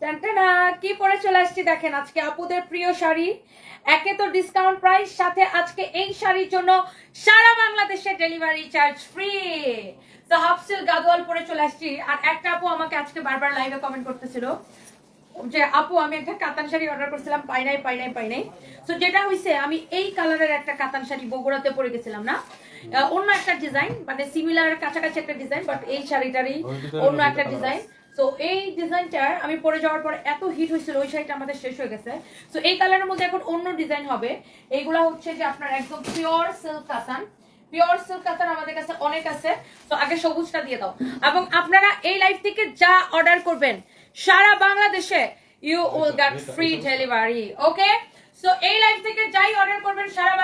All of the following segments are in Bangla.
টানটানা, কি পরে চলে আসছি দেখেন আজকে আপুদের প্রিয় শাড়ি। একে তো ডিসকাউন্ট প্রাইস সাথে আজকে এই শাড়ির জন্য সারা বাংলাদেশে ডেলিভারি চার্জ ফ্রি তো হাফসিল গাদোয়াল পরে চলে আসছি। আর একটা আপু আমাকে আজকে বারবার লাইভে কমেন্ট করতেছিল যে আপু আমি একটা কাতান শাড়ি অর্ডার করছিলাম পাই নাই পাই নাই পাই নাই। তো যেটা হইছে আমি এই কালারের একটা কাতান শাড়ি বগুড়াতে পরে গেছিলাম না। অন্য একটা ডিজাইন মানে সিমিলার কাছাকাছি একটা ডিজাইন বাট এই শাড়িটারই অন্য একটা ডিজাইন তো এই ডিজাইনটার আমি পরে যাওয়ার পর এত হিট হয়েছিল ওই শাড়িটা আমাদের শেষ হয়ে গেছে। তো এই কালারের মধ্যে এখন অন্য ডিজাইন হবে। এইগুলা হচ্ছে যে আপনার একদম pure silk katan pure silk katan আমাদের কাছে অনেক আছে। তো আগে সবুজটা দিয়ে দাও। এবং আপনারা এই লাইভ থেকে যা অর্ডার করবেন সারা বাংলাদেশে you will get free delivery okay so এই লাইভ থেকে যাই অর্ডার করবেন সারা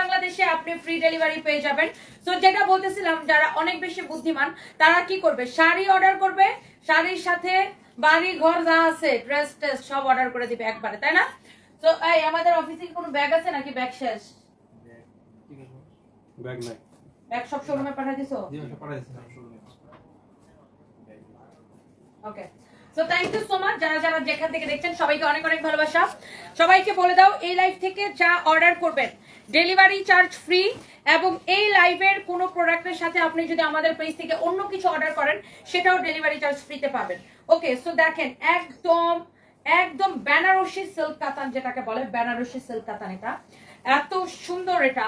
আপনি ফ্রি ডেলিভারি পেয়ে যাবেন। সো যেটা বলতেছিলাম যারা অনেক বেশি বুদ্ধিমান তারা কি করবে? শাড়ি অর্ডার করবে শাড়ির সাথে বাড়ি ঘর যা আছে ড্রেস টেস সব অর্ডার করে দিবে একবারে তাই না? তো এই আমাদের অফিসে কি কোনো ব্যাগ আছে নাকি ব্যাগ শেষ? ব্যাগ নাই। ব্যাগ সব শোরুমে পাঠিয়ে দিছো? Okay so thank you so much যারা যারা যেখান থেকে দেখছেন সবাইকে অনেক অনেক ভালোবাসা। সবাইকে বলে দাও এই লাইভ থেকে যা অর্ডার করবেন ডেলিভারি চার্জ ফ্রি এবং এই লাইভের কোনো প্রোডাক্টের সাথে আপনি যদি আমাদের পেজ থেকে অন্য কিছু অর্ডার করেন, সেটাও ডেলিভারি চার্জ ফ্রিতে পাবেন। ওকে সো দেখেন, একদম একদম বেনারসি সিল্ক কাতান যেটাকে বলে, বেনারসি সিল্ক কাতান এটা। এত সুন্দর এটা,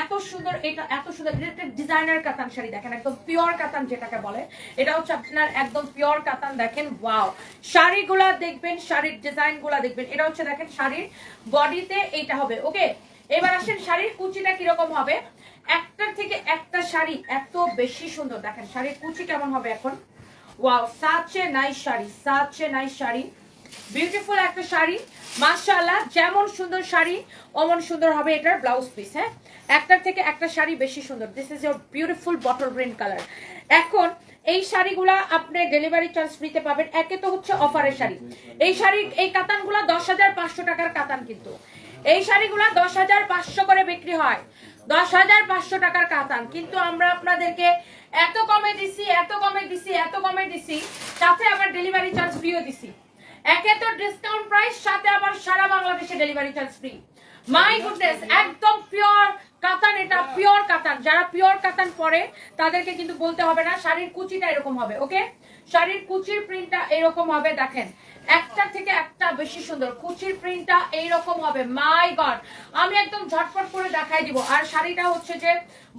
এত সুন্দর এটা, এত সুন্দর এটা ডিজাইনার কাতান শাড়ি দেখেন, একদম পিওর কাতান যেটাকে বলে। এটা হচ্ছে আপনার একদম পিওর কাতান, দেখেন ওয়াও শাড়িগুলা দেখবেন, শাড়ির ডিজাইনগুলা দেখবেন, এটা হচ্ছে, দেখেন, শাড়ির বডিতে এইটা হবে ওকে এবার আসেন শাড়ির কুচিটা কীরকম হবে? একটার থেকে একটা শাড়ি এত বেশি সুন্দর। দেখেন, শাড়ির কুচি কেমন হবে এখন? Wow such a nice sari such a nice sari. Beautiful একটা শাড়ি। মাশাআল্লাহ, যেমন সুন্দর শাড়ি, অমন সুন্দর হবে এটার ব্লাউজ পিস হ্যাঁ? একটার থেকে একটা শাড়ি বেশি সুন্দর। This is your beautiful bottle green colour এখন, এই শাড়িগুলা আপনি ডেলিভারি চার্জ ফ্রিতে পাবেন একে তো হচ্ছে অফারের শাড়ি। এই শাড়ি এই কাতানগুলা দশ হাজার পাঁচশো টাকার কাতান কিন্তু। এই শাড়িগুলো দশ হাজার পাঁচশো করে বিক্রি হয়। দশ হাজার পাঁচশো টাকার কাতান। কিন্তু আমরা আপনাদেরকে এত কমে দিছি, এত কমে দিছি, এত কমে দিছি, সাথে আবার ডেলিভারি চার্জ ফ্রিও দিছি। একে তো ডিসকাউন্ট প্রাইস সাথে আবার সারা বাংলাদেশে delivery charge free my goodness একদম পিওর কাতান এটা পিওর কাতান। যারা পিওর কাতান পরে, তাদেরকে কিন্তু বলতে হবে না, শাড়ির কুচিটা এরকম হবে ওকে শাড়ির কুচির প্রিন্টটা এরকম হবে, দেখেন। একটা থেকে একটা বেশি সুন্দর। কুচির প্রিন্টটা এইরকম হবে। মাই গড আমি একদম ঝটপট করে দেখাই দিব। আর শাড়িটা হচ্ছে যে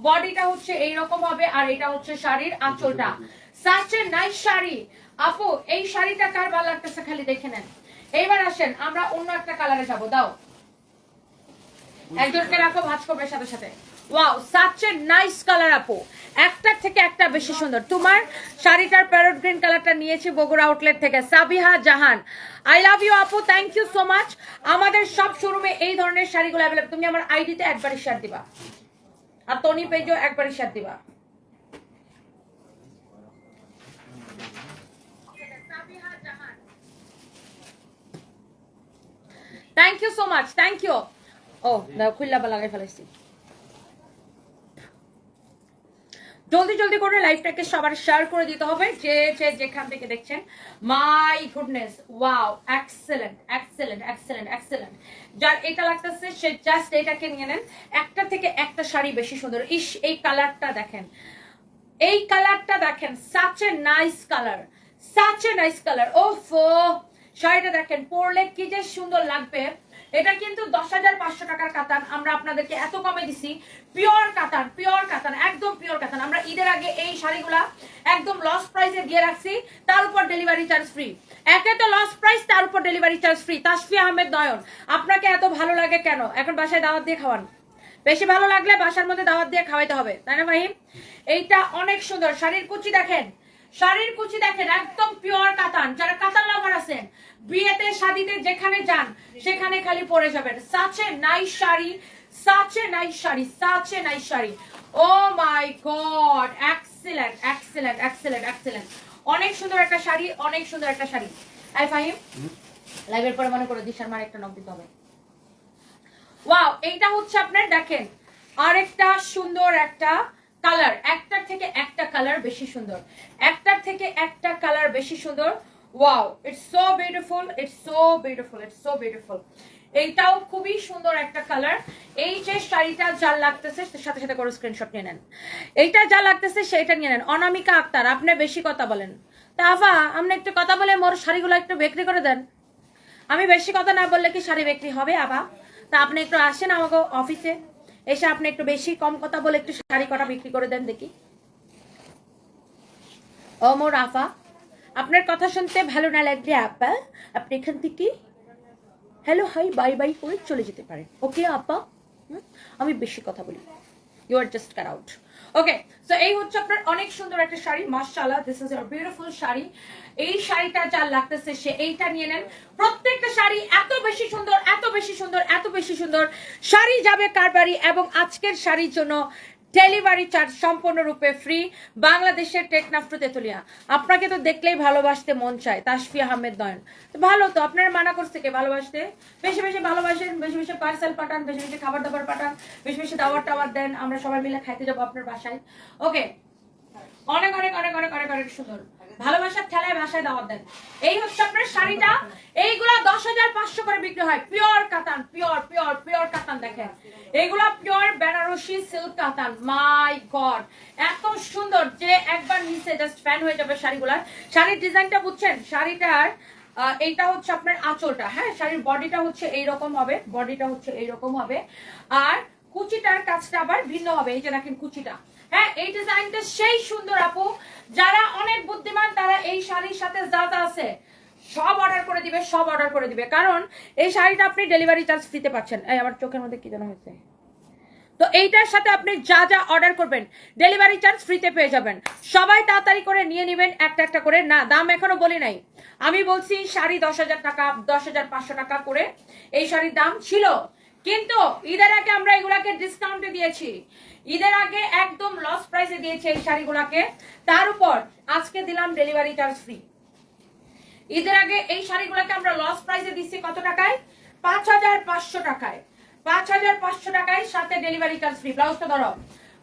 বডিটা হচ্ছে এইরকম হবে আর এটা হচ্ছে শাড়ির আঁচলটা। Such a nice sari! আপু, এই শাড়িটা কার ভালো লাগতেছে খালি দেখে নেন। এইবার আসেন, আমরা অন্য একটা কালারে যাব। দাও। একজনকে রাখো, ভাজ করবে সাথে সাথে। Wow such a nice colour আপু। একটার থেকে একটা বেশি সুন্দর। তোমার শাড়িটার প্যারট গ্রিন কালারটা নিয়েছি বগুড়া আউটলেট থেকে। Sabiha Jahan. I love you আপু। থ্যাংক ইউ সো মাচ আমাদের সব শোরুমে এই ধরনের শাড়িগুলো অ্যাভেলেবল তুমি আমার আইডিতে একবারই শেয়ার দিবা। আর তনি পেজও একবারই শেয়ার দিবা। Thank you so much thank you ও খুল্লা লাগাই ফেলেছি জলদি জলদি করে লাইভটাকে সবার শেয়ার করে দিতে হবে। যে যে যেখান থেকে দেখছেন my goodness wow excellent excellent excellent excellent যার এটা লাগতেছে, সে জাস্ট এটাকে নিয়ে নেন। একটা থেকে একটা শাড়ি বেশি সুন্দর। ইস, এই কালারটা দেখেন। এই কালারটা দেখেন such a nice colour such a nice colour ওফ, শাড়িটা দেখেন, পরলে কি যে সুন্দর লাগবে। এটা কিন্তু দশ হাজার পাঁচশো টাকার কাতান। আমরা আপনাদেরকে এত কমে দিছি। পিওর কাতান পিওর কাতান, একদম পিওর কাতান। আমরা ঈদের আগে এই শাড়িগুলা একদম লস প্রাইসে দিয়ে রাখছি, তার উপর ডেলিভারি চার্জ ফ্রি একে তো লস প্রাইস তার উপর delivery charge free Tasfi Ahmed Nayan, আপনাকে এত ভালো লাগে কেন? এখন বাসায় দাওয়াত দিয়ে খাওয়ান। বেশি ভালো লাগলে বাসার মধ্যে দাওয়াত দিয়ে খাওয়াইতে হবে। তাই না ভাইম এইটা অনেক সুন্দর। শাড়ির কুচি দেখেন। শাড়ির কুচি দেখেন একদম পিওর কাতান। যারা কাতান লাভার আছেন বিয়েতে শাদিতে যেখানে যান সেখানে খালি পরে যাবেন। Such a nice sari such a nice sari such a nice sari. Oh my god excellent excellent excellent excellent অনেক সুন্দর একটা শাড়ি অনেক সুন্দর একটা শাড়ি। আই ফাহিম লাইভের পরে মনে করে দিশার মার একটা নক দিতে হবে। ওয়াও এইটা হচ্ছে আপনার দেখেন আরেকটা সুন্দর একটা কালার, একটার থেকে একটা কালার বেশি সুন্দর। একটার থেকে একটা কালার বেশি সুন্দর। Wow it's so beautiful it's so beautiful it's so beautiful এইটাও খুবই সুন্দর একটা কালার। এই যে শাড়িটা যা লাগতেছে সাথে সাথে করে স্ক্রিনশট নিয়ে নেন। এইটা যা লাগতেছে, সেটা নিয়ে নেন। অনামিকা আক্তার, আপনি বেশি কথা বলেন। তা আফা, আপনি একটু কথা বলে মোর শাড়িগুলো একটু বিক্রি করে দেন। আমি বেশি কথা না বললে কি শাড়ি বিক্রি হবে আবা তা আপনি একটু আসেন আমাকে অফিসে এসে আপনি একটু বেশি কম কথা বলে একটু শাড়ি কটা বিক্রি করে দেন দেখি। ও মোর আফা আপনার কথা শুনতে ভালো না লাগলে আপা, আপনি এখান থেকে হ্যালো হাই বাই বাই করে চলে যেতে পারেন। ওকে আপা? আমি বেশি কথা বলি। You are just car out okay so এই হচ্ছে আপনার অনেক সুন্দর একটা শাড়ি। মাশাআল্লাহ this is your beautiful sari. এই শাড়িটা যার লাগতেছে সে এইটা নিয়ে নেন। প্রত্যেকটা শাড়ি এত বেশি সুন্দর, এত বেশি সুন্দর, এত বেশি সুন্দর। শাড়ি যাবে কারবারি এবং আজকের শাড়ির জন্য ডেলিভারি চার্জ সম্পূর্ণরূপে ফ্রি বাংলাদেশের টেকনাফ্টু তেতুলিয়া। আপনাকে তো দেখলেই ভালোবাসতে মন চায়, তাসফি আহমেদ নয়ন। তো ভালো তো, আপনার মানা করছে কে ভালোবাসতে? বেশি বেশি ভালোবাসেন, বেশি বেশি পার্সেল পাঠান, বেশি বেশি খাবার দাবার পাঠান, বেশি বেশি দাবার টাবার দেন, আমরা সবাই মিলে খাইতে যাব আপনার বাসায়। ওকে অনেক অনেক অনেক অনেক অনেক অনেক সুন্দর। ভালোবাসার ঠেলায় ভাষায় দাওয়াত দেন। এই হচ্ছে আপনার শাড়িটা। এইগুলা দশ হাজার পাঁচশো করে বিক্রি হয়। পিওর কাতান পিওর পিওর পিওর কাতান দেখেন। এইগুলা পিওর বেনারসি সিল্ক কাতান। মাই গড এত সুন্দর যে একবার নিচে জাস্ট ফ্যান হয়ে যাবে শাড়িগুলার। শাড়ির ডিজাইনটা বুঝছেন? শাড়িটার এইটা হচ্ছে আপনার আঁচলটা। হ্যাঁ শাড়ির বডিটা হচ্ছে এইরকম হবে। বডিটা হচ্ছে এইরকম হবে। আর কুচিটার কাজটা আবার ভিন্ন হবে। এই যে দেখেন কুচিটা। হ্যাঁ এই ডিজাইনটা সেই সুন্দর আপু। যারা অনেক বুদ্ধিমান, তারা এই শাড়ির সাথে যা যা আছে সব অর্ডার করে দিবে, সব অর্ডার করে দিবে। কারণ এই শাড়িটা আপনি ডেলিভারি চার্জ ফ্রিতে পাচ্ছেন এই, আমার চোখের মধ্যে কি যেন হয়েছে। তো এইটার সাথে আপনি যা যা অর্ডার করবেন ডেলিভারি চার্জ ফ্রিতে পেয়ে যাবেন। সবাই তাড়াতাড়ি করে নিয়ে নেবেন একটা একটা করে। না, দাম এখনও বলি নাই। আমি বলছি শাড়ি দশ হাজার টাকা, দশ হাজার পাঁচশো টাকা করে এই শাড়ির দাম ছিল। কিন্তু ঈদের আগে আমরা এগুলাকে ডিসকাউন্টে দিয়েছি। ঈদের আগে একদম লস প্রাইসে দিয়েছে এই শাড়িগুলাকে। তার উপর আজকে দিলাম ডেলিভারি চার্জ ফ্রি ঈদের আগে এই শাড়িগুলোকে আমরা লস প্রাইসে দিচ্ছি কত টাকায়? পাঁচ হাজার পাঁচশো টাকায়। পাঁচ হাজার পাঁচশো টাকায় সাথে ডেলিভারি চার্জ ফ্রি ব্লাউজটা ধরো।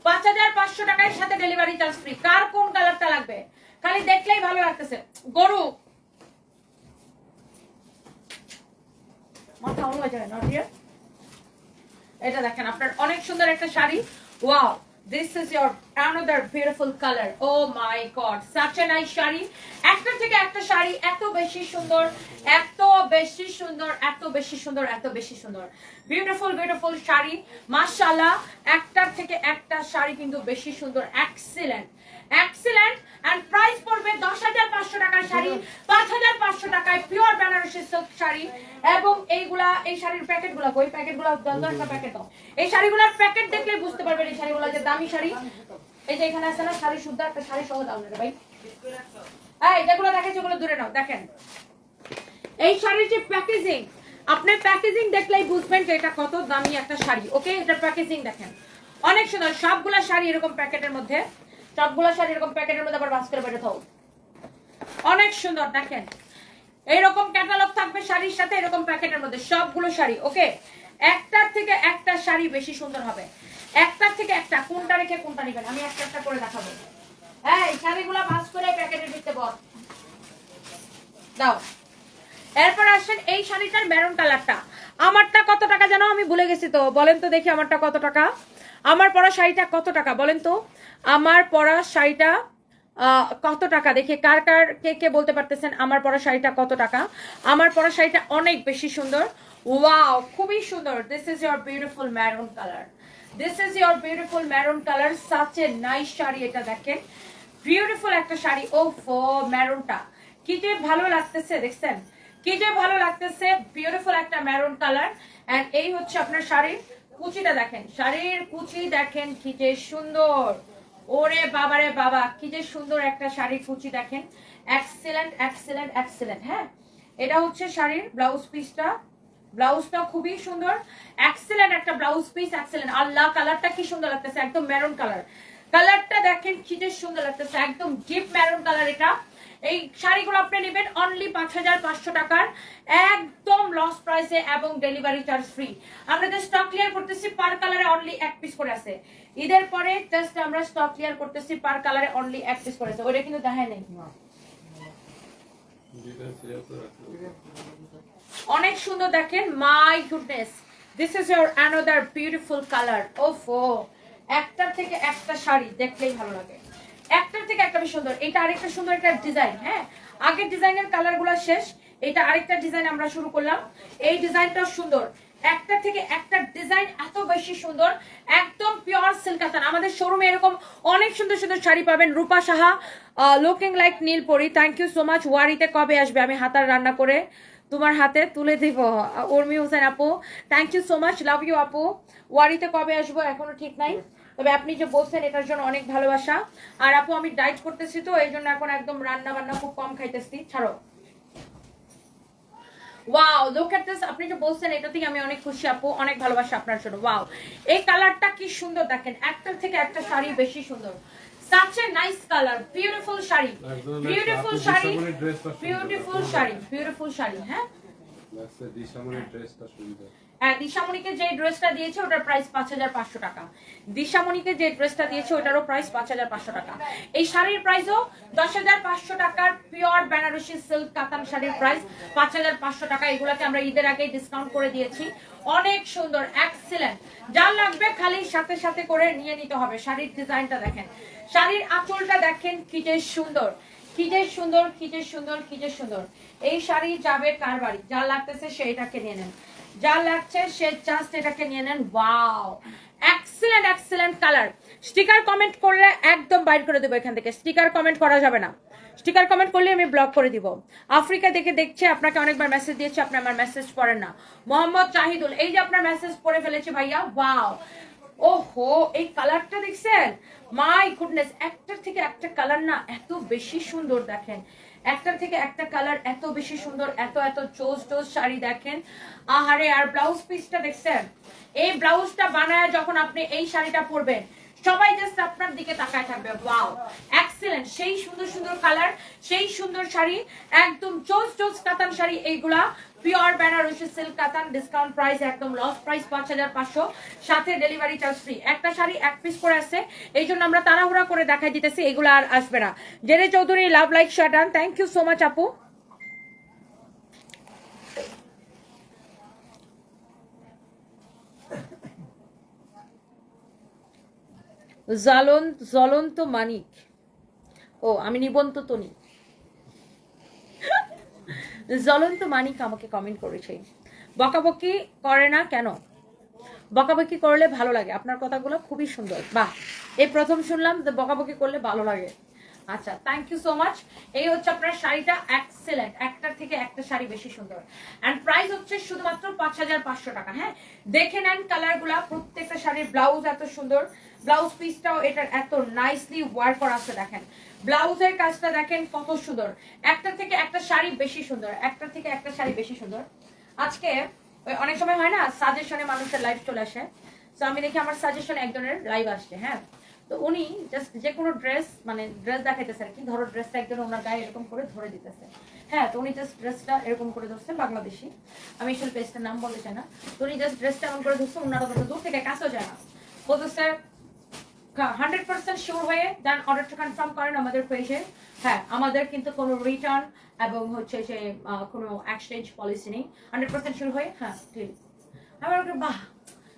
পাঁচ হাজার পাঁচশো টাকায় সাথে ডেলিভারি চার্জ ফ্রি কার কোন কালারটা লাগবে? খালি দেখলেই ভালো লাগতেছে। গরু। মাথা অন্য যাবে না এটা দেখেন, আপনার অনেক সুন্দর একটা sari. Wow this is your, another beautiful colour oh my god such a nice sari একটা থেকে একটা শাড়ি এত বেশি সুন্দর, এত বেশি সুন্দর, এত বেশি সুন্দর, এত বেশি সুন্দর। বিউটিফুল বিউটিফুল শাড়ি মাশাআল্লাহ, একটার থেকে একটা শাড়ি কিন্তু বেশি সুন্দর এক্সিলেন্ট এক্সিলেন্ট এন্ড প্রাইস পড়বে দশ হাজার পাঁচশো টাকার শাড়ি, পাঁচ হাজার পাঁচশো টাকায় পিওর বেনারসি সিল্ক শাড়ি এবং এইগুলা, এই শাড়ির প্যাকেটগুলা ওই প্যাকেটগুলা দশ দশটা প্যাকেট দাও। এই শাড়িগুলোর প্যাকেট দেখলে বুঝতে পারবেন এই শাড়িগুলো যে দামি শাড়ি। এই যে এখানে আছে না, শাড়ি শুদ্ধ একটা শাড়ি সহ দাও ভাই? এই, যেগুলো দেখেছে ওগুলো দূরে নাও, দেখেন। এই শাড়ির যে প্যাকেজিং আপনি প্যাকেজিং দেখলেই বুঝবেন যে এটা কত দামি একটা শাড়ি ওকে এটা প্যাকেজিং দেখেন। অনেক সুন্দর, সবগুলা শাড়ি এরকম প্যাকেটের মধ্যে সবগুলা শাড়ি এরকম প্যাকেটের মধ্যে আবার বাস করে অনেক সুন্দর, দেখেন। এইরকম ক্যাটালগ থাকবে শাড়ির সাথে, এরকম প্যাকেটের মধ্যে সবগুলো শাড়ি, ওকে? একটার থেকে একটা শাড়ি বেশি সুন্দর হবে। একটার থেকে একটা, কোনটা রেখে কোনটা আমি একটা একটা করে দেখাবো। হ্যাঁ এই শাড়িগুলো ভাস করে প্যাকেটের ভিতরে বল দাও। এরপর আসেন এই শাড়িটার মেরুন কালারটা আমারটা কত টাকা জানো? আমি ভুলে গেছি তো। বলেন তো দেখি আমারটা কত টাকা? আমার পরা শাড়িটা কত টাকা? বলেন তো। আমার পরা শাড়িটা কত টাকা? দেখে, কার কার, কে কে বলতে পারতেছেন আমার পরা শাড়িটা কত টাকা? আমার পরা শাড়িটা অনেক বেশি সুন্দর। ওয়াও, খুবই সুন্দর। This is your beautiful maroon colour this is your beautiful maroon colour such a nice sari এটা, দেখেন। বিউটিফুল একটা শাড়ি। ও ফো ম্যারুনটা কি যে ভালো লাগতেছে, দেখছেন? কি যে ভালো লাগতেছে বিউটিফুল একটা ম্যারুন কালার এন্ড এই হচ্ছে আপনার শাড়ির কুচিটা, দেখেন। শাড়ির কুচি, দেখেন কি যে সুন্দর। ওরে বাবারে বাবা, কি যে সুন্দর একটা শাড়ির কুচি দেখেন। এক্সেলেন্ট এক্সেলেন্ট এক্সেলেন্ট হ্যাঁ? এটা হচ্ছে শাড়ির ব্লাউজ পিসটা ব্লাউজটা খুবই সুন্দর। এক্সেলেন্ট একটা ব্লাউজ পিস এক্সেলেন্ট আল্লাহ কালারটা কি সুন্দর লাগতেছে, একদম মেরুন কালার কালারটা দেখেন কি যে সুন্দর লাগতেছে, একদম ডিপ মেরুন কালার এটা। এই শাড়িগুলো আপনি নেবেন অনলি পাঁচ হাজার পাঁচশো টাকার, একদম লস প্রাইসে এবং ডেলিভারি চার্জ ফ্রি আমরা যে স্টক ক্লিয়ার করতেছি পার কালারে অনলি এক পিস করে আছে। ঈদের পরে জাস্ট আমরা স্টক ক্লিয়ার করতেছি পার কালারে অনলি এক পিস করে আছে ওটা কিন্তু দেখায় নেই। অনেক সুন্দর দেখেন my goodness this is your another beautiful colour ওফো, একটার থেকে একটা শাড়ি দেখলেই ভালো লাগে। একটার থেকে একটা সুন্দর। এটা আরেকটা সুন্দর একটা ডিজাইন হ্যাঁ? আগের ডিজাইনের কালারগুলো শেষ। এটা আরেকটা ডিজাইন আমরা শুরু করলাম। এই ডিজাইনটাও সুন্দর। একটা থেকে একটা ডিজাইন এত বেশি সুন্দর, একদম পিওর সিল্ক কাতান আমাদের শোরুমে এরকম অনেক সুন্দর সুন্দর শাড়ি পাবেন রূপা সাহা লুকিং লাইক নীল নীলপরি। থ্যাংক ইউ সো মাচ ওয়ারিতে কবে আসবে? আমি হাতার রান্না করে তোমার হাতে তুলে দিব। উর্মি হোসেন আপু thank you so much love you আপু। ওয়ারিতে কবে আসব? এখনও ঠিক নাই। তবে আপনি যে বলছেন, এটার জন্য অনেক ভালোবাসা। আর আপু, আমি ডাইট করতেছি তো এই জন্য এখন একদম রান্না বান্না খুব কম খাইতেছি। ছাড়ো। ওয়াও লুক এট দিস আপনি যে বলছেন এটা থেকে আমি অনেক খুশি আপু অনেক ভালোবাসা আপনার জন্য। ওয়াও এই কালারটা কি সুন্দর দেখেন একটার থেকে একটা শাড়ি বেশি সুন্দর। Such a nice color beautiful sari. Beautiful sari beautiful sari beautiful sari হ্যাঁ? লাগছে দিশামণির ড্রেসটা সুন্দর। হ্যাঁ দিশামণিকে যে ড্রেসটা দিয়েছে ওটার প্রাইস পাঁচ হাজার পাঁচশো টাকা। দিশামণিকে যে ড্রেসটা দিয়েছে ওটারও প্রাইস পাঁচ হাজার পাঁচশো টাকা। এই শাড়ির প্রাইসও দশ টাকার পিওর বেনারসি সিল্ক কাতান শাড়ির প্রাইস পাঁচ হাজার পাঁচশো টাকা। এগুলাকে আমরা ঈদের ডিসকাউন্ট করে দিয়েছি। অনেক সুন্দর এক্সিলেন্ট যা লাগবে খালি সাথে সাথে করে নিয়ে নিতে হবে। শাড়ির ডিজাইনটা দেখেন। শাড়ির আঁচলটা দেখেন কি যে সুন্দর। কি যে সুন্দর, কি যে সুন্দর, কি যে সুন্দর। এই শাড়ি যাবে কার বাড়ি? যা লাগতেছে সেইটাকে নিয়ে নেন। যা লাগছে সে জাস্ট এটাকে নিয়ে নেন। Wow excellent excellent colour sticker comment করলে একদম বাইর করে দেবো এখান থেকে। স্টিকার কমেন্ট করা যাবে না। স্টিকার কমেন্ট করলে আমি ব্লক করে দিব। আফ্রিকা দেখে দেখছে, আপনাকে অনেকবার মেসেজ দিয়েছে, আপনি আমার মেসেজ পড়েন না। মোহাম্মদ চাহিদুল, এই যে আপনার মেসেজ পড়ে ফেলেছে ভাইয়া ওয়াও ওহো, এই কালারটা দেখছেন? মাই গুডনেস একটার থেকে একটা কালার না, এত বেশি সুন্দর দেখেন। একটার থেকে একটা কালার এত বেশি সুন্দর, এত এত চোজ টোজ শাড়ি দেখেন। আহারে, আর ব্লাউজ পিসটা দেখছেন? এই ব্লাউজটা বানায় যখন আপনি এই শাড়িটা পরবেন, সবাই জাস্ট আপনার দিকে তাকায় থাকবে। ওয়াও এক্সেলেন্ট সেই সুন্দর সুন্দর কালার সেই সুন্দর শাড়ি, একদম চোজ চোজ কাতান শাড়ি এইগুলা। Pure Banarasi silk katan discount price একদম লস প্রাইস পাঁচ হাজার পাঁচশো। সাথে ডেলিভারি চার্জ ফ্রি একটা শাড়ি এক পিস করে আছে। এই জন্য আমরা তাড়াহুড়া করে দেখাই দিতেছি, এগুলো আর আসবে না। জেনে চৌধুরী লাভ লাইক শাটান থ্যাংক ইউ সো মাচ আপু। জ্বলন্ত মানিক। ও, আমি নিবন্ত তনি জ্বলন্ত মানিক আমাকে কমেন্ট করেছে। বকাবকি করে না কেন? বকাবকি করলে ভালো লাগে। আপনার কথাগুলো খুবই সুন্দর। বাহ! এই প্রথম শুনলাম যে বকাবকি করলে ভালো লাগে। আচ্ছা থ্যাংক ইউ সো মাচ এই হচ্ছে আপনার শাড়িটা এক্সেলেন্ট একটার থেকে একটা শাড়ি বেশি সুন্দর। অ্যান্ড প্রাইস হচ্ছে শুধুমাত্র পাঁচ হাজার পাঁচশো টাকা। হ্যাঁ দেখে নেন কালারগুলা। প্রত্যেকটা শাড়ির ব্লাউজ এত সুন্দর। ব্লাউজ পিসটাও এটার এত নাইসলি ওয়ার্ক করা আছে দেখেন। ব্লাউজের কাজটা দেখেন কত সুন্দর। একটা থেকে একটা শাড়ি বেশি সুন্দর। একটা থেকে একটা শাড়ি বেশি সুন্দর। আজকে অনেক সময় হয় না সাজেশনে মানুষের লাইভ চলে আসে। তো আমি দেখি আমার সাজেশন একজনের লাইভ আসছে হ্যাঁ? তো উনি জাস্ট যে কোনো ড্রেস মানে ড্রেস দেখাইতেছে আর কি, ধরো ড্রেসটা একজন ওনার গায়ে এরকম করে ধরে দিতেছে। হ্যাঁ তো উনি জাস্ট ড্রেসটা এরকম করে ধরছেন বাংলাদেশি। আমি আসলে পেজটার নাম বলতে চাই না। তো উনি জাস্ট ড্রেসটা এমন করে ধরছে ওনারা দূর থেকে কাছেও যায় না। বলতেছে হান্ড্রেড পার্সেন্ট শিওর হয়ে দেন অর্ডারটা কনফার্ম করেন আমাদের পেজে হ্যাঁ আমাদের কিন্তু কোনো রিটার্ন এবং হচ্ছে যে কোনো এক্সচেঞ্জ পলিসি নেই। হান্ড্রেড পার্সেন্ট শিওর হয়ে হ্যাঁ ঠিক। আমার বাহ!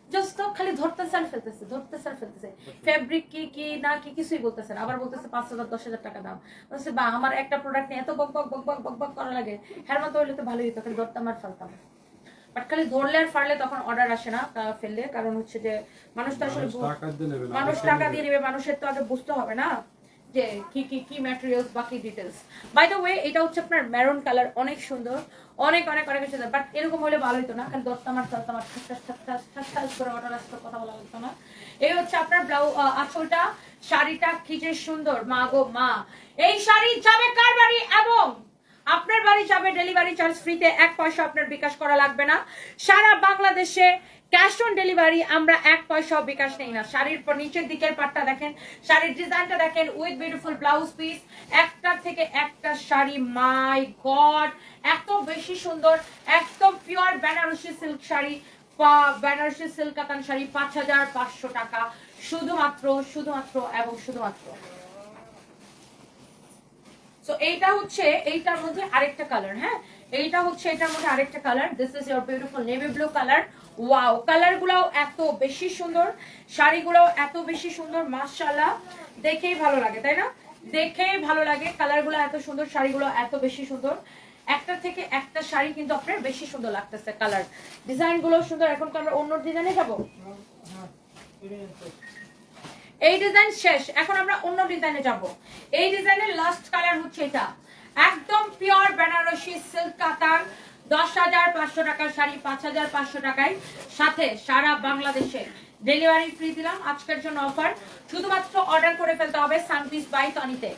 জাস্ট খালি ধরতেছে আর ফেলতেছে, ধরতেছে আর ফেলতেছে। ফেব্রিক কি কি, না কি, কিছুই বলতেছে। আবার বলতেছে, পাঁচ হাজার, দশ হাজার টাকা দাম বলছে বা আমার একটা প্রোডাক্ট নিয়ে এত বক বক বক বক বক করা লাগে। হ্যার মতো হইলে তো ভালোই হতো খালি ধরতাম আর ফেলতাম। বাট খালি ধরলে আর ফারলে তখন অর্ডার আসে না তা ফেললে। কারণ হচ্ছে যে মানুষ তো আসলে মানুষ টাকা দিয়ে নেবে মানুষের তো আগে বুঝতে হবে না যে কি কি কি ম্যাটেরিয়ালস বা কি ডিটেলস বাই দ্য ওয়ে এটা হচ্ছে আপনার মেরুন কালার অনেক সুন্দর। অনেক অনেক অনেক সুন্দর। বাট এরকম হলে ভালো হতো না। কারণ দশতামার দশতামার ঠাস ঠাস ঠাস ঠাস ঠাস ঠাস করে অর্ডার আসতো কথা বলা হতো না। এই হচ্ছে আপনার ব্লাউ আঁচলটা। শাড়িটা কি যে সুন্দর। মা গো মা। এই শাড়ি যাবে কার বাড়ি? এবং আপনার বাড়ি যাবে ডেলিভারি চার্জ ফ্রিতে এক পয়সা আপনার বিকাশ করা লাগবে না। সারা বাংলাদেশে ক্যাশ অন ডেলিভারি আমরা এক পয়সাও বিকাশ নেই না। শাড়ির পর নিচের দিকের পাটটা দেখেন, শাড়ির ডিজাইনটা দেখেন উইথ বিউটিফুল ব্লাউজ পিস একটা থেকে একটা শাড়ি মাই গড এত বেশি সুন্দর, একদম pure Banarasi silk sari Banarasi silk katan sari, পাঁচ হাজার পাঁচশো টাকা। শুধুমাত্র শুধুমাত্র এবং শুধুমাত্র। সো এইটা হচ্ছে, এইটার মধ্যে আরেকটা কালার হ্যাঁ? এইটা হচ্ছে, এটার মধ্যে আরেকটা colour this is your beautiful navy blue colour wow colour গুলাও এত বেশি সুন্দর শাড়িগুলোও এত বেশি সুন্দর, মাশাআল্লাহ! দেখেই ভালো লাগে, তাই না? দেখেই ভালো লাগে কালারগুলো এত সুন্দর শাড়িগুলো এত বেশি সুন্দর। একটা থেকে একটা শাড়ি কিন্তু আপনার বেশি সুন্দর লাগতেছে কালার ডিজাইনগুলো সুন্দর, এখন তো আমরা অন্য ডিজাইনে যাব? এই ডিজাইন শেষ। এখন আমরা অন্য ডিজাইনে যাব। এই ডিজাইনের লাস্ট কালার হচ্ছে এটা। একদম পিওর বেনারসি সিল্ক কাতার, দশ হাজার পাঁচশো টাকার শাড়ি, পাঁচ হাজার পাঁচশো টাকায়। সাথে সারা বাংলাদেশে ডেলিভারি ফ্রি দিলাম। আজকের জন্য অফার শুধুমাত্র অর্ডার করে ফেলতে হবে সানপিস বাই তনিতে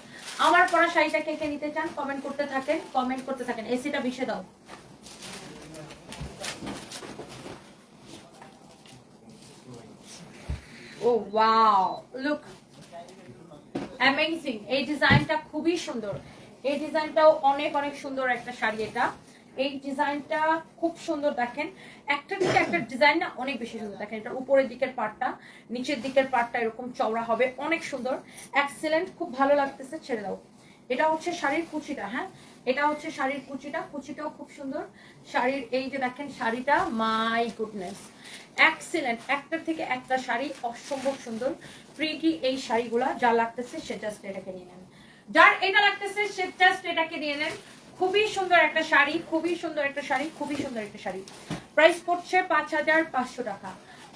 আমার পরা শাড়িটা কে কে নিতে চান? কমেন্ট করতে থাকেন কমেন্ট করতে থাকেন। এসিটা বিষে দাও। ও ওয়াও লুক অ্যামেজিং এই ডিজাইনটা খুবই সুন্দর। এই ডিজাইনটাও অনেক অনেক সুন্দর একটা শাড়ি এটা। এই ডিজাইনটা খুব সুন্দর দেখেন। একটা থেকে একটা ডিজাইন না অনেক বেশি সুন্দর। দেখেন এটা উপরের দিকের পাটটা, নিচের দিকের পাটটা এরকম চওড়া হবে, অনেক সুন্দর। এক্সেলেন্ট খুব ভালো লাগতেছে, ছেড়ে দাও। এটা হচ্ছে শাড়ির কুচিটা হ্যাঁ? এটা হচ্ছে শাড়ির কুচিটা। কুচিটাও খুব সুন্দর। শাড়ির এই যে দেখেন শাড়িটা মাই গুডনেস এক্সিলেন্ট একটা থেকে একটা শাড়ি অসম্ভব সুন্দর। প্রিটি এই শাড়িগুলা যা লাগতেছে সে জাস্ট এটাকে নিয়ে নেন। যার এটা লাগতেছে সে জাস্ট এটাকে নিয়ে নেন। খুবই সুন্দর একটা শাড়ি, খুবই সুন্দর একটা শাড়ি, খুবই সুন্দর একটা শাড়ি। প্রাইস পড়ছে পাঁচ হাজার পাঁচশো টাকা।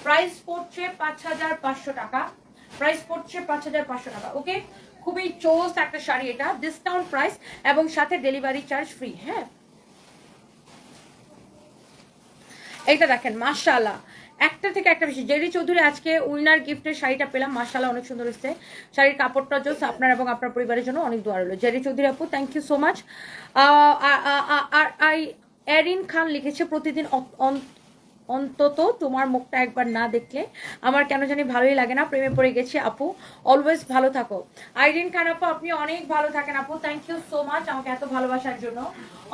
প্রাইস পড়ছে পাঁচ হাজার পাঁচশো টাকা। প্রাইস পড়ছে পাঁচ হাজার পাঁচশো টাকা ওকে খুবই চোস একটা শাড়ি এটা ডিসকাউন্ট প্রাইস এবং সাথে ডেলিভারি চার্জ ফ্রি হ্যাঁ? এইটা দেখেন, মাশাআল্লাহ। একটা থেকে একটা বেশি। জেরি চৌধুরী আজকে উইনার গিফটের শাড়িটা পেলাম। মাশাআল্লাহ অনেক সুন্দর এসেছে। শাড়ির কাপড়টা জোস, আপনার এবং আপনার পরিবারের জন্য অনেক দোয়া রইল। জেরি চৌধুরী আপু থ্যাংক ইউ সো মাচ আর আই, এরিন খান লিখেছে, প্রতিদিন অন্তত তোমার মুখটা একবার না দেখলে আমার কেন জানি ভালোই লাগে না। প্রেমে পড়ে গেছি আপু। অলওয়েজ ভালো থাকো। আইরিন খান আপু, আপনি অনেক ভালো থাকেন আপু। থ্যাংক ইউ সো মাচ আমাকে এত ভালোবাসার জন্য।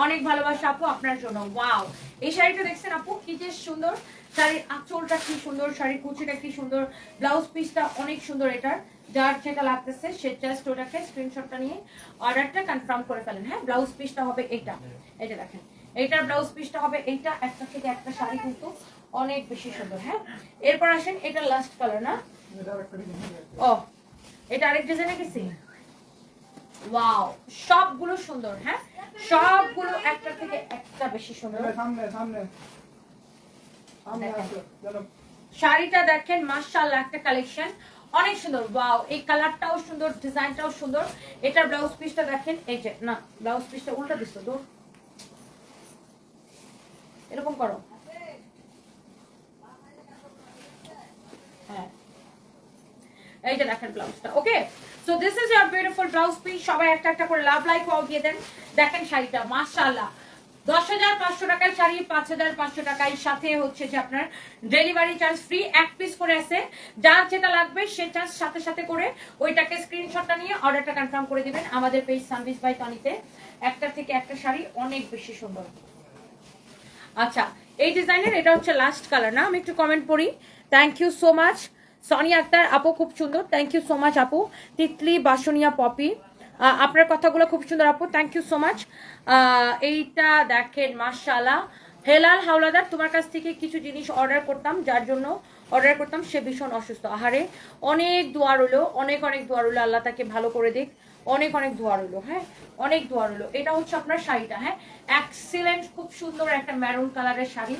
অনেক ভালোবাসা আপু আপনার জন্য। ওয়াও এই শাড়িটা দেখছেন আপু, কি যে সুন্দর। শাড়ির আঁচলটা কি সুন্দর, শাড়ির কুচিটা কি সুন্দর ব্লাউজ পিসটা অনেক সুন্দর এটার। যার যেটা লাগতেছে সে জাস্ট ওটাকে স্ক্রিনশটটা নিয়ে অর্ডারটা কনফার্ম করে ফেলেন। হ্যাঁ ব্লাউজ পিসটা হবে এইটা এই যে দেখেন, এইটার ব্লাউজ পিসটা হবে এইটা, একটা থেকে একটা শাড়ি কিন্তু অনেক বেশি সুন্দর হ্যাঁ। এরপর আসেন এটা লাস্ট কালার না? ও, এটা আরেক ডিজাইনে গেছি? ওয়াও সবগুলো সুন্দর হ্যাঁ? সবগুলো একটা থেকে একটা বেশি সুন্দর। সামনে সামনে সামনে দেখেন। আসো চলো শাড়িটা দেখেন মাশাআল্লাহ একটা কালেকশন। অনেক সুন্দর ওয়াও এই কালারটাও সুন্দর ডিজাইনটাও সুন্দর। এটার ব্লাউজ পিসটা দেখেন এই যে না ব্লাউজ পিসটা উল্টা দিছো তো এরকম করো। হ্যাঁ। এই যে দেখেন ব্লাউজটা okay? So this is your beautiful blouse piece সবাই একটা একটা করে লাভ লাইক ওয়াও দিয়ে দেন। দেখেন শাড়িটা মাশাআল্লাহ। দশ হাজার পাঁচশো টাকার শাড়ি, পাঁচ হাজার পাঁচশো টাকায়। সাথে হচ্ছে যে আপনার ডেলিভারি চার্জ ফ্রি এক পিস করে আছে। যার যেটা লাগবে সে চার্জ সাথে সাথে করে ওইটাকে স্ক্রিনশটটা নিয়ে অর্ডারটা কনফার্ম করে দিবেন। আমাদের পেজ সার্ভিস বাই তনিতে একটা থেকে একটা শাড়ি অনেক বেশি সুন্দর। আচ্ছা এই ডিজাইনের এটা হচ্ছে লাস্ট কালার না? আমি একটু কমেন্ট পড়ি। Thank you so much Soni Akter আপু খুব সুন্দর। থ্যাংক ইউ সো মাচ আপু। তিতলি, বাসনিয়া, পপি। আপনার কথাগুলো খুব সুন্দর, আপু। থ্যাংক ইউ সো মাচ এইটা দেখেন, মাশাআল্লাহ। হেলাল হাওলাদার, তোমার কাছ থেকে কিছু জিনিস অর্ডার করতাম, যার জন্য অর্ডার করতাম, সে ভীষণ অসুস্থ। আহারে, অনেক দোয়া রইল, অনেক অনেক দোয়া রইল, আল্লাহ তাকে ভালো করে দিক। অনেক অনেক ধোয়া রইল হ্যাঁ? অনেক ধোয়া রইল। এটা হচ্ছে আপনার শাড়িটা হ্যাঁ? এক্সিলেন্ট খুব সুন্দর একটা ম্যারুন কালারের শাড়ি।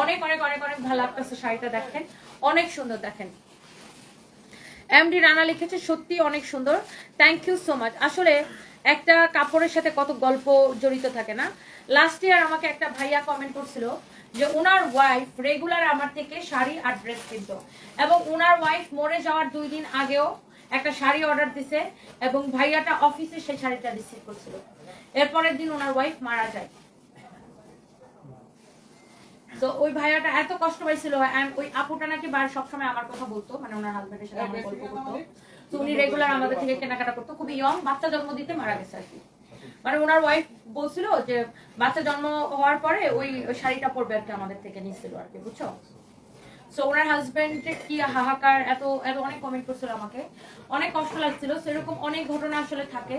অনেক অনেক অনেক অনেক ভালো লাগতেছে শাড়িটা দেখেন। অনেক সুন্দর দেখেন। এমডি রানা লিখেছে, সত্যি অনেক সুন্দর। থ্যাংক ইউ সো মাচ আসলে একটা কাপড়ের সাথে কত গল্প জড়িত থাকে না। লাস্ট ইয়ার আমাকে একটা ভাইয়া কমেন্ট করছিল যে ওনার ওয়াইফ রেগুলার আমার থেকে শাড়ি আর ড্রেস কিনত। এবং ওনার ওয়াইফ মরে যাওয়ার দুই দিন আগেও একটা শাড়ি অর্ডার দিছে এবং ভাইয়াটা অফিসে সেই শাড়িটা রিসিভ করছিল। এরপরের দিন ওনার ওয়াইফ মারা যায়। তো ওই ভাইয়াটা এত কষ্ট পাইছিল ওই আপুটা নাকি বার সবসময় আমার কথা বলতো মানে ওনার হাজবেন্ডের সাথে আমার গল্প করতো। তো উনি রেগুলার আমাদের থেকে কেনাকাটা করতো, খুবই ইয়ং বাচ্চা জন্ম দিতে মারা গেছে আর কি। মানে ওনার ওয়াইফ বলছিল যে বাচ্চা জন্ম হওয়ার পরে ওই শাড়িটা পরবে আর কি আমাদের থেকে নিয়েছিল আর কি, বুঝছ? সো ওনার হাজবেন্ডের কি হাহাকার এত এত অনেক কমেন্ট করছিল আমাকে। অনেক কষ্ট লাগছিল। সেরকম অনেক ঘটনা আসলে থাকে।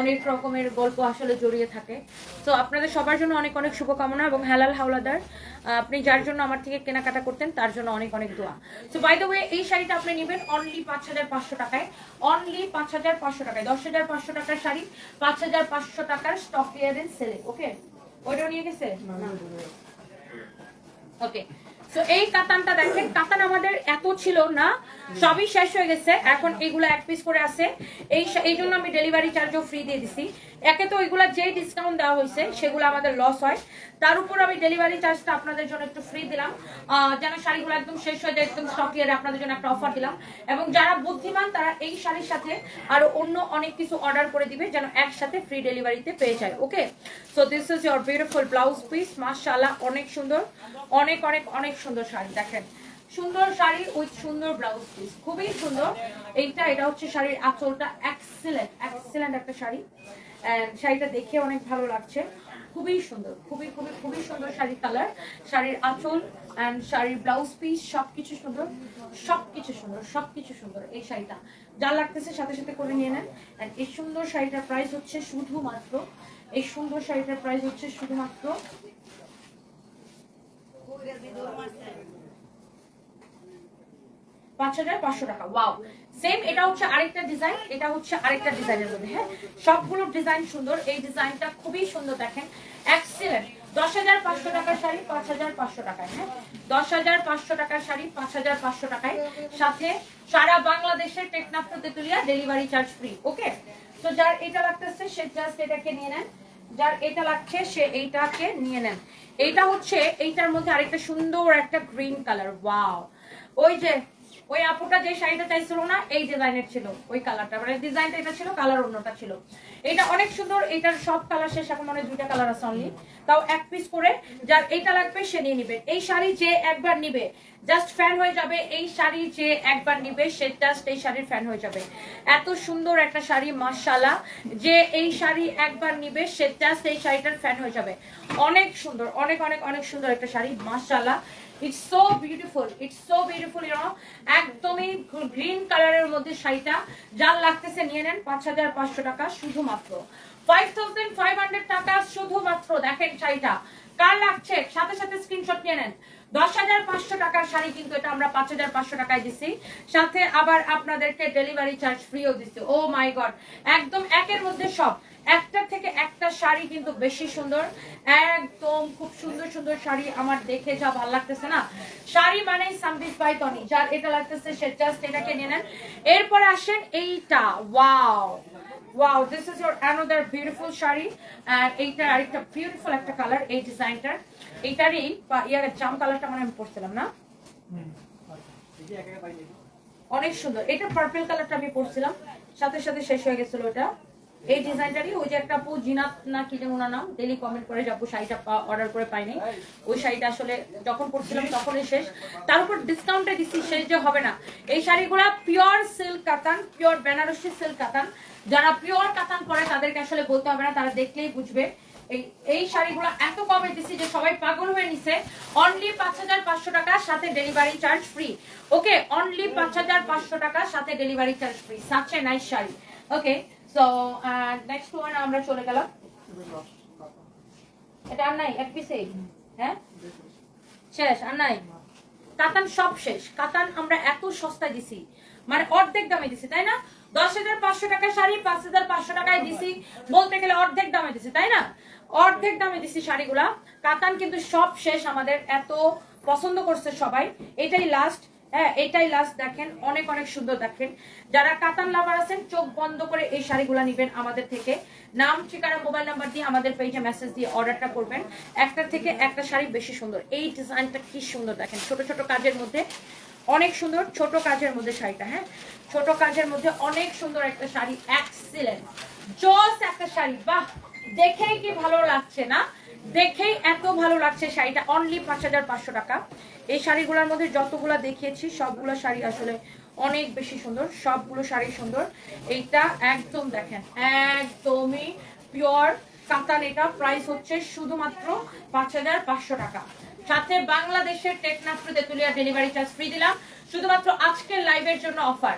অনেক রকমের গল্প আসলে জড়িয়ে থাকে। তো আপনাদের সবার জন্য অনেক অনেক শুভকামনা এবং হেলাল হাওলাদার। আপনি যার জন্য আমার থেকে কেনাকাটা করতেন তার জন্য অনেক অনেক দোয়া। সো বাই দ্য ওয়ে এই শাড়িটা আপনি নেবেন অনলি পাঁচ হাজার পাঁচশো টাকায়। অনলি পাঁচ হাজার পাঁচশো টাকায়। দশ হাজার পাঁচশো টাকার শাড়ি পাঁচ হাজার পাঁচশো টাকার স্টক ক্লিয়ারেন্স সেলে ওকে ওইটাও নিয়ে গেছে? ওকে সো এই কাতানটা দেখেন, কাতান আমাদের এত ছিল না, সবই শেষ হয়ে গেছে। এখন এগুলো এক পিস করে আছে। এই এই জন্য আমি ডেলিভারি চার্জও ফ্রি দিয়ে দিছি। একে তো ওইগুলা যেই ডিসকাউন্ট দেওয়া হয়েছে সেগুলো আমাদের লস হয়। তার উপর আমি ডেলিভারি চার্জটা আপনাদের জন্য একটু ফ্রি দিলাম। যেন শাড়িগুলো একদম শেষ হয়ে যায়, একদম স্টক ইয়ারে আপনাদের জন্য একটা অফার দিলাম। এবং যারা বুদ্ধিমান, তারা এই শাড়ির সাথে আরও অন্য অনেক কিছু অর্ডার করে দিবে, যেন একসাথে ফ্রি ডেলিভারিতে পেয়ে যায় okay so this is your beautiful blouse piece মাশাআল্লাহ, অনেক সুন্দর, অনেক অনেক অনেক সুন্দর শাড়ি, দেখেন। সুন্দর শাড়ি উইথ সুন্দর ব্লাউজ পিস খুবই সুন্দর। এইটা, এটা হচ্ছে শাড়ির আঁচলটা এক্সিলেন্ট এক্সিলেন্ট একটা শাড়ি। শাড়িটা দেখে অনেক ভালো লাগছে। খুবই সুন্দর, খুবই খুবই খুবই সুন্দর শাড়ির কালার শাড়ির আঁচল অ্যান্ড শাড়ির ব্লাউজ পিস সবকিছু সুন্দর সবকিছু সুন্দর সবকিছু সুন্দর এই শাড়িটা। যা লাগতেছে সাথে সাথে করে নিয়ে নেন। And এই সুন্দর শাড়িটার প্রাইস হচ্ছে শুধুমাত্র, এই সুন্দর শাড়িটার প্রাইস হচ্ছে শুধুমাত্র পাঁচ হাজার পাঁচশো টাকা। ওয়াও সেম এটা হচ্ছে আরেকটা ডিজাইন এটা হচ্ছে আরেকটা ডিজাইনের মধ্যে হ্যাঁ? সবগুলো ডিজাইন সুন্দর, এই ডিজাইনটা খুবই সুন্দর, দেখেন। এক্সিলেন্ট দশ হাজার পাঁচশো টাকার শাড়ি, পাঁচ হাজার পাঁচশো টাকায় হ্যাঁ? দশ হাজার পাঁচশো টাকার শাড়ি, পাঁচ হাজার পাঁচশো টাকায়। সাথে সারা বাংলাদেশের Teknaf Tetulia delivery charge free okay তো যার এটা লাগতেছে, সে জাস্ট এটাকে নিয়ে নেন। যার এটা লাগছে, সে এইটাকে নিয়ে নেন। এইটা হচ্ছে, এইটার মধ্যে আরেকটা সুন্দর একটা গ্রিন কালার ওয়াও ওই যে ওই আপুটা যে শাড়িটা চাইছিল না, এই ডিজাইনের ছিল। ওই কালারটা মানে ডিজাইনটা এটা ছিল কালার অন্যটা ছিল। এটা অনেক সুন্দর, এটার সব কালার শেষ, এখন মানে দুইটা কালার আছে অনলি তাও এক পিস করে, যার এইটা লাগবে, সে নিয়ে নিবে। এই শাড়ি যে একবার নিবে জাস্ট ফ্যান হয়ে যাবে, এই শাড়ি যে একবার নিবে, সে জাস্ট এই শাড়ির ফ্যান হয়ে যাবে। এত সুন্দর একটা শাড়ি, মাশাআল্লাহ। যে এই শাড়ি একবার নিবে, সে জাস্ট এই শাড়িটার ফ্যান হয়ে যাবে। অনেক সুন্দর, অনেক অনেক অনেক সুন্দর একটা শাড়ি, মাশাআল্লাহ। It's so beautiful it's so beautiful you know একদমই গ্রিন কালারের মধ্যে শাড়িটা। যার লাগতেছে নিয়ে নেন পাঁচ হাজার পাঁচশো টাকা শুধুমাত্র। ফাইভ থাউজেন্ড ফাইভ হান্ড্রেড টাকা শুধুমাত্র দেখেন শাড়িটা। কার লাগছে? সাথে সাথে স্ক্রিনশট নিয়ে নেন। দশ হাজার পাঁচশো টাকার শাড়ি কিন্তু এটা আমরা পাঁচ হাজার পাঁচশো টাকায় দিছি। সাথে আবার আপনাদেরকে ডেলিভারি চার্জ ফ্রিও দিচ্ছি ও মাই গড একদম একের মধ্যে সব। একটা থেকে একটা শাড়ি কিন্তু বেশি সুন্দর। একদম খুব সুন্দর সুন্দর শাড়ি আমার দেখে যা ভালো লাগতেছে না। শাড়ি মানে সামদিস বাই টনি, যার এটা লাগতেছে সে জাস্ট এটাকে নিয়ে নেন। এরপরে আসেন এইটা, wow wow this is your another beautiful sari. আর এইটার আরেকটা বিউটিফুল একটা কালার এই ডিজাইনটার। এইটারই বা- ইয়ার জাম কালারটা মানে আমি পরছিলাম না। অনেক সুন্দর। এটা পার্পল কালারটা আমি পরছিলাম। সাথে সাথে শেষ হয়ে গেছিল ওটা। এই ডিজাইনটারই ওই যে একটা আপু জিনাত না কি যেন ওনার নাম? ডেলি কমেন্ট করে যে, আপু, শাড়িটা অর্ডার করে পাইনি ওই শাড়িটা আসলে যখন পরছিলাম তখনই শেষ। তার উপর ডিসকাউন্টে দিচ্ছি শেষ যে হবে না। এই শাড়িগুলা pure silk katan pure Banarasi silk katan যারা পিওর কাতান পরে তাদেরকে আসলে বলতে হবে না, তারা দেখলেই বুঝবে। এই এই শাড়িগুলো এত কমে দিছি যে সবাই পাগল হয়ে নিছে। অনলি পাঁচ হাজার পাঁচশো টাকা, সাথে delivery charge free okay only পাঁচ হাজার পাঁচশো টাকা, সাথে delivery charge free such a nice sari. Okay so next one আমরা চলে গেলাম। এটা আর নাই, এক পিসে। হ্যাঁ? শেষ, আর নাই। কাতান সব শেষ। কাতান আমরা এত সস্তায় দিছি। মানে অর্ধেক দামে দিছি, তাই না? দশ হাজার পাঁচশো টাকা শাড়ি, পাঁচ হাজার পাঁচশো টাকায় দিছি। বলতে গেলে অর্ধেক দামে দিছি, তাই না? অর্ধেক দামে দিছি শাড়িগুলা। কাতান কিন্তু সব শেষ আমাদের এত পছন্দ করছে সবাই। এটাই লাস্ট হ্যাঁ এটাই লাস্ট দেখেন, অনেক অনেক সুন্দর দেখেন। যারা কাতান লাভার আছেন, চোখ বন্ধ করে এই শাড়িগুলা নিবেন আমাদের থেকে। নাম, ঠিকানা মোবাইল নাম্বার দিয়ে আমাদের পেজে মেসেজ দিয়ে অর্ডারটা করবেন। একটা থেকে একটা শাড়ি বেশি সুন্দর। এই ডিজাইনটা কি সুন্দর দেখেন, ছোট ছোট কাজের মধ্যে। অনেক সুন্দর, ছোট কাজের মধ্যে শাড়িটা হ্যাঁ? ছোট কাজের মধ্যে অনেক সুন্দর একটা শাড়ি এক্সিলেন্ট জোস একটা শাড়ি, বাহ! দেখেই কি ভালো লাগছে না? দেখেই এত ভালো লাগছে শাড়িটা। অনলি পাঁচ হাজার পাঁচশো টাকা। এই শাড়িগুলোর মধ্যে যতগুলো দেখিয়েছি, সবগুলো শাড়ি আসলে অনেক বেশি সুন্দর, সবগুলো শাড়ি সুন্দর। এইটা একদম দেখেন, একদমই পিওর কাতান এটা প্রাইস হচ্ছে শুধুমাত্র পাঁচ হাজার পাঁচশো টাকা। সাথে বাংলাদেশের টেকনাফ্রু তেতুলিয়া ডেলিভারি চার্জ ফ্রি দিলাম। শুধুমাত্র আজকের লাইভের জন্য অফার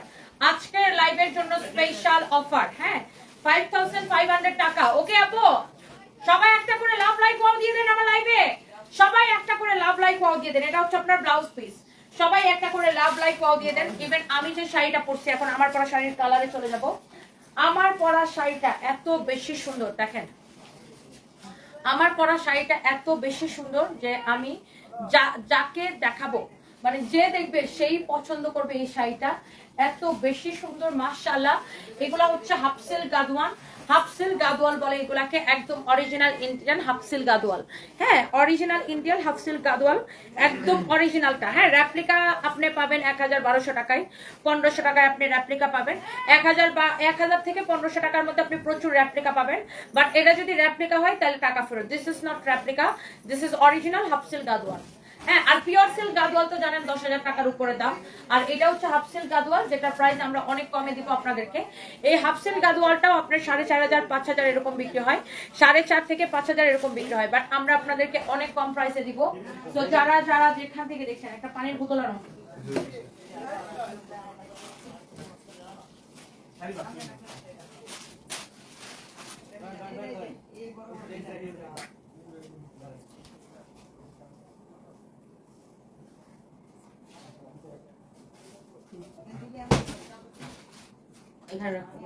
আজকের লাইভের জন্য স্পেশাল অফার হ্যাঁ? ফাইভ ফাইভ হান্ড্রেড টাকা। ওকে আপু সবাই একটা করে লাভ লাইক দিয়ে দেন আমার লাইভে সবাই একটা করে লাভ লাইক ওয়াও দিয়ে দেন। এটা হচ্ছে আপনার ব্লাউজ পিস সবাই একটা করে লাভ লাইক ওয়াও দিয়ে দেন। ইভেন আমি যে শাড়িটা পরছি, এখন আমার পরা শাড়ির কালারে চলে যাব। আমার পরা শাড়িটা এত বেশি সুন্দর, দেখেন। আমার পরা শাড়িটা এত বেশি সুন্দর যে আমি যাকে দেখাবো মানে যে দেখবে সেই পছন্দ করবে এই শাড়িটা। এত বেশি সুন্দর, মাশাআল্লাহ। এগুলা হচ্ছে হাফসেল গাদওয়ান। হাফসেল গাদওয়াল বলে এগুলাকে একদম অরিজিনাল ইন্ডিয়ান হাফসিল গাদওয়াল হ্যাঁ অরিজিনাল ইন্ডিয়ান হাফসিল গাদওয়াল একদম অরিজিনালটা হ্যাঁ রেপ্লিকা আপনি পাবেন এক হাজার বারোশো টাকায়, পনেরোশো টাকায় আপনি রেপ্লিকা পাবেন। এক হাজার বা এক হাজার থেকে পনেরোশো টাকার মধ্যে আপনি প্রচুর রেপ্লিকা পাবেন। বাট এটা যদি রেপ্লিকা হয়, তাহলে টাকা ফেরত। This is not replica this is original half silk Gadwal হ্যাঁ আর পিওর সিল্ক গাদওয়াল তো জানেন দশ হাজার টাকার উপরে দাম। আর এটা হচ্ছে হাফ সিল্ক যেটা প্রাইস আমরা অনেক কমে দিব আপনাদেরকে। এই হাফ সিল্ক গাদওয়ালটাও আপনার সাড়ে চার হাজার, পাঁচ হাজার এরকম বিক্রি হয়। সাড়ে চার থেকে পাঁচ হাজার এরকম বিক্রি হয় বাট আমরা আপনাদেরকে অনেক কম প্রাইসে দিব। তো যারা যারা যেখান থেকে দেখছেন, একটা পানির বোতল আনো এখানে রাখো